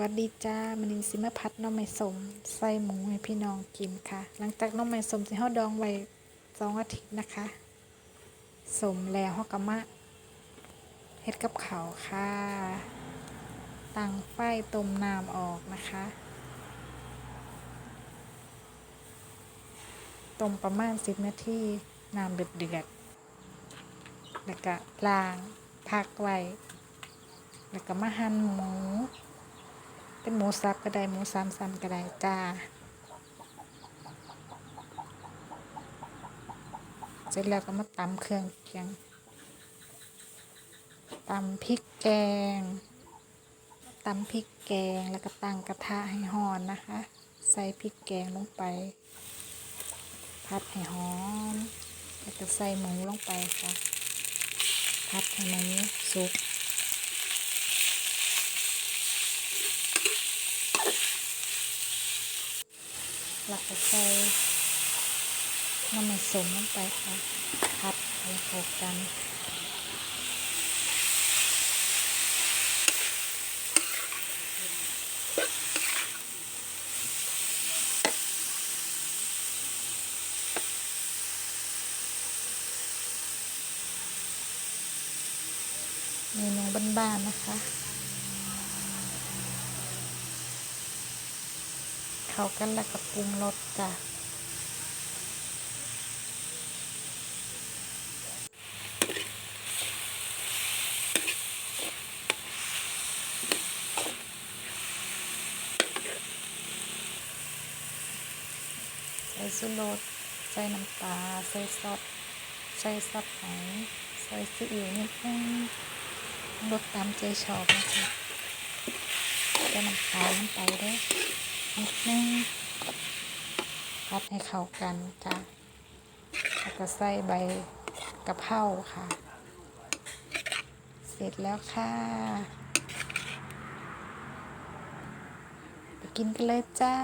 วัสดีจ้ามันนิสิมาพัดน้องไม้สมใส่หมูให้พี่น้องกินค่ะ หลังจากน้องไม้สมที่เฮาดองไว้สองอาทิตย์นะคะสมแล้วเฮาก็มาเฮ็ดกับเขาค่ะตั้งไฟต้มน้ำออกนะคะต้มประมาณ10นาทีน้ำเดือดเดือดแล้วก็ล้างพักไว้แล้วก็มาหั่นหมู เป็นหมูสับก็ได้หมูสามสันก็ได้จ้าเสร็จแล้วก็มาตำเครื่องเคียงตำพริกแกงตำพริกแกงแล้วก็ตั้งกระทะให้หอนนะคะ ใส่พริกแกงลงไปพัดให้หอมแล้วก็ใส่หมูลงไปค่ะพัดให้หมูสุก หลักใส่น้ำมันสมลงไปค่ะพัดให้เข้ากันเมนูบ้านๆนะคะ เข้ากันแล้วก็ปรุงรสจ้ะใส่สุรสใส่น้ำปลาใส่ซอสใส่ซับหอยใส่ซีอิ๊วนิดนึงรสตามใจชอบนะคะใส่น้ำตาลน้ำไปด้วย นิดนึงพัดให้เข้ากันจ้ะแล้วก็ใส่ใบกะเพราค่ะ เสร็จแล้วค่ะ ไปกินกันเลยจ้า